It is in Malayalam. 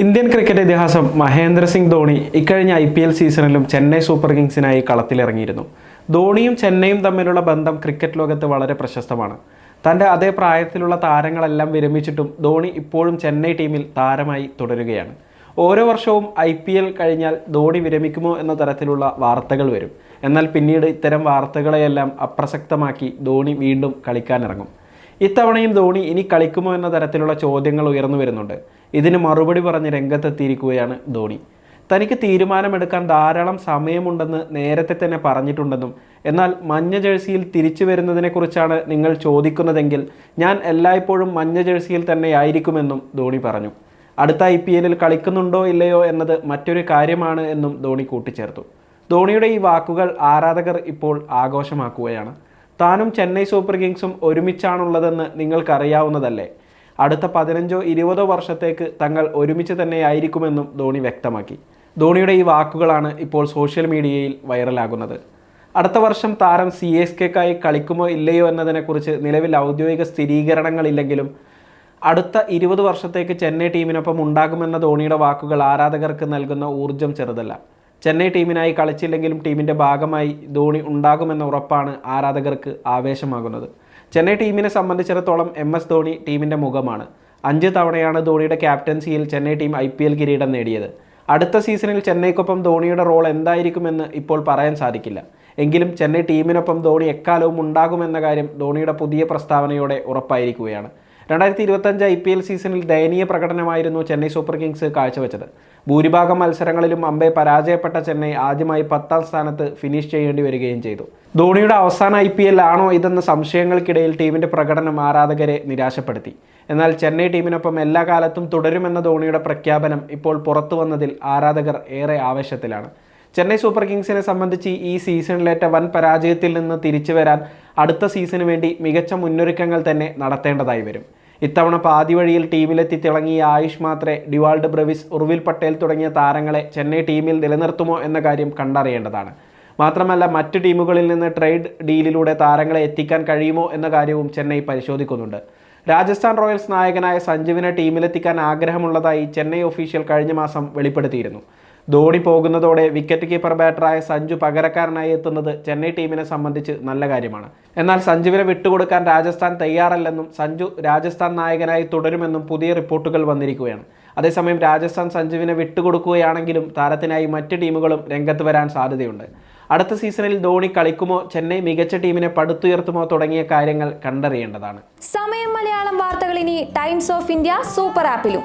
ഇന്ത്യൻ ക്രിക്കറ്റ് ഇതിഹാസം മഹേന്ദ്ര സിംഗ് ധോണി ഇക്കഴിഞ്ഞ ഐ പി എൽ സീസണിലും ചെന്നൈ സൂപ്പർ കിങ്സിനായി കളത്തിലിറങ്ങിയിരുന്നു. ധോണിയും ചെന്നൈയും തമ്മിലുള്ള ബന്ധം ക്രിക്കറ്റ് ലോകത്ത് വളരെ പ്രശസ്തമാണ്. തന്റെ അതേ പ്രായത്തിലുള്ള താരങ്ങളെല്ലാം വിരമിച്ചിട്ടും ധോണി ഇപ്പോഴും ചെന്നൈ ടീമിൽ താരമായി തുടരുകയാണ്. ഓരോ വർഷവും ഐ പി എൽ കഴിഞ്ഞാൽ ധോണി വിരമിക്കുമോ എന്ന തരത്തിലുള്ള വാർത്തകൾ വരും. എന്നാൽ പിന്നീട് ഇത്തരം വാർത്തകളെയെല്ലാം അപ്രസക്തമാക്കി ധോണി വീണ്ടും കളിക്കാനിറങ്ങും. ഇത്തവണയും ധോണി ഇനി കളിക്കുമോ എന്ന തരത്തിലുള്ള ചോദ്യങ്ങൾ ഉയർന്നു വരുന്നുണ്ട്. ഇതിന് മറുപടി പറഞ്ഞ് രംഗത്തെത്തിയിരിക്കുകയാണ് ധോണി. തനിക്ക് തീരുമാനമെടുക്കാൻ ധാരാളം സമയമുണ്ടെന്ന് നേരത്തെ തന്നെ പറഞ്ഞിട്ടുണ്ടെന്നും എന്നാൽ മഞ്ഞ ജേഴ്സിയിൽ തിരിച്ചു വരുന്നതിനെക്കുറിച്ചാണ് നിങ്ങൾ ചോദിക്കുന്നതെങ്കിൽ ഞാൻ എല്ലായ്പ്പോഴും മഞ്ഞ ജേഴ്സിയിൽ തന്നെയായിരിക്കുമെന്നും ധോണി പറഞ്ഞു. അടുത്ത ഐ പി എല്ലിൽ കളിക്കുന്നുണ്ടോ ഇല്ലയോ എന്നത് മറ്റൊരു കാര്യമാണ് എന്നും ധോണി കൂട്ടിച്ചേർത്തു. ധോണിയുടെ ഈ വാക്കുകൾ ആരാധകർ ഇപ്പോൾ ആഘോഷമാക്കുകയാണ്. താനും ചെന്നൈ സൂപ്പർ കിങ്സും ഒരുമിച്ചാണുള്ളതെന്ന് നിങ്ങൾക്കറിയാവുന്നതല്ലേ? അടുത്ത പതിനഞ്ചോ ഇരുപതോ വർഷത്തേക്ക് തങ്ങൾ ഒരുമിച്ച് തന്നെയായിരിക്കുമെന്നും ധോണി വ്യക്തമാക്കി. ധോണിയുടെ ഈ വാക്കുകളാണ് ഇപ്പോൾ സോഷ്യൽ മീഡിയയിൽ വൈറലാകുന്നത്. അടുത്ത വർഷം താരം സി എസ് കെക്കായി കളിക്കുമോ ഇല്ലയോ എന്നതിനെക്കുറിച്ച് നിലവിൽ ഔദ്യോഗിക സ്ഥിരീകരണങ്ങളില്ലെങ്കിലും അടുത്ത ഇരുപത് വർഷത്തേക്ക് ചെന്നൈ ടീമിനൊപ്പം ഉണ്ടാകുമെന്ന ധോണിയുടെ വാക്കുകൾ ആരാധകർക്ക് നൽകുന്ന ഊർജം ചെറുതല്ല. ചെന്നൈ ടീമിനായി കളിച്ചില്ലെങ്കിലും ടീമിന്റെ ഭാഗമായി ധോണി ഉണ്ടാകുമെന്ന ഉറപ്പാണ് ആരാധകർക്ക് ആവേശമാകുന്നത്. ചെന്നൈ ടീമിനെ സംബന്ധിച്ചിടത്തോളം എം എസ് ധോണി ടീമിന്റെ മുഖമാണ്. അഞ്ച് തവണയാണ് ധോണിയുടെ ക്യാപ്റ്റൻസിയിൽ Chennai team I P L കിരീടം നേടിയത്. അടുത്ത സീസണിൽ ചെന്നൈക്കൊപ്പം ധോണിയുടെ റോൾ എന്തായിരിക്കുമെന്ന് ഇപ്പോൾ പറയാൻ സാധിക്കില്ല. എങ്കിലും ചെന്നൈ ടീമിനൊപ്പം ധോണി എക്കാലവും ഉണ്ടാകുമെന്ന കാര്യം ധോണിയുടെ പുതിയ പ്രസ്താവനയോടെ ഉറപ്പായിരിക്കുകയാണ്. രണ്ടായിരത്തി ഇരുപത്തഞ്ച് ഐ പി എൽ സീസണിൽ ദയനീയ പ്രകടനമായിരുന്നു ചെന്നൈ സൂപ്പർ കിങ്സ് കാഴ്ചവെച്ചത്. ഭൂരിഭാഗം മത്സരങ്ങളിലും അമ്പെ പരാജയപ്പെട്ട ചെന്നൈ ആദ്യമായി പത്താം സ്ഥാനത്ത് ഫിനിഷ് ചെയ്യേണ്ടി വരികയും ചെയ്തു. ധോണിയുടെ അവസാന ഐ പി എൽ ആണോ ഇതെന്ന സംശയങ്ങൾക്കിടയിൽ ടീമിന്റെ പ്രകടനം ആരാധകരെ നിരാശപ്പെടുത്തി. എന്നാൽ ചെന്നൈ ടീമിനൊപ്പം എല്ലാ കാലത്തും തുടരുമെന്ന ധോണിയുടെ പ്രഖ്യാപനം ഇപ്പോൾ പുറത്തു വന്നതിൽ ആരാധകർ ഏറെ ആവേശത്തിലാണ്. ചെന്നൈ സൂപ്പർ കിങ്സിനെ സംബന്ധിച്ച് ഈ സീസണിലേറ്റ വൻ പരാജയത്തിൽ നിന്ന് തിരിച്ചു വരാൻ അടുത്ത സീസണിന് വേണ്ടി മികച്ച മുന്നൊരുക്കങ്ങൾ തന്നെ നടത്തേണ്ടതായി വരും. ഇത്തവണ പാതി വഴിയിൽ ടീമിലെത്തി തിളങ്ങിയ ആയുഷ് മാത്രെ ഡിവാൾഡ് ബ്രവിസ് ഉർവിൽ പട്ടേൽ തുടങ്ങിയ താരങ്ങളെ ചെന്നൈ ടീമിൽ നിലനിർത്തുമോ എന്ന കാര്യം കണ്ടറിയേണ്ടതാണ്. മാത്രമല്ല മറ്റ് ടീമുകളിൽ നിന്ന് ട്രേഡ് ഡീലിലൂടെ താരങ്ങളെ എത്തിക്കാൻ കഴിയുമോ എന്ന കാര്യവും ചെന്നൈ പരിശോധിക്കുന്നുണ്ട്. രാജസ്ഥാൻ റോയൽസ് നായകനായ സഞ്ജുവിനെ ടീമിലെത്തിക്കാൻ ആഗ്രഹമുള്ളതായി ചെന്നൈ ഒഫീഷ്യൽ കഴിഞ്ഞ മാസം വെളിപ്പെടുത്തിയിരുന്നു. ധോണി പോകുന്നതോടെ വിക്കറ്റ് കീപ്പർ ബാറ്ററായ സഞ്ജു പകരക്കാരനായി എത്തുന്നത് ചെന്നൈ ടീമിനെ സംബന്ധിച്ച് നല്ല കാര്യമാണ്. എന്നാൽ സഞ്ജുവിനെ വിട്ടുകൊടുക്കാൻ രാജസ്ഥാൻ തയ്യാറല്ലെന്നും സഞ്ജു രാജസ്ഥാൻ നായകനായി തുടരുമെന്നും പുതിയ റിപ്പോർട്ടുകൾ വന്നിരിക്കുകയാണ്. അതേസമയം രാജസ്ഥാൻ സഞ്ജുവിനെ വിട്ടുകൊടുക്കുകയാണെങ്കിലും താരത്തിനായി മറ്റ് ടീമുകളും രംഗത്ത് വരാൻ സാധ്യതയുണ്ട്. അടുത്ത സീസണിൽ ധോണി കളിക്കുമോ ചെന്നൈ മികച്ച ടീമിനെ പടുത്തുയർത്തുമോ തുടങ്ങിയ കാര്യങ്ങൾ കണ്ടറിയേണ്ടതാണ്. സമയം മലയാളം വാർത്തകൾ ഇനി ടൈംസ് ഓഫ് ഇന്ത്യ സൂപ്പർ ആപ്പിലും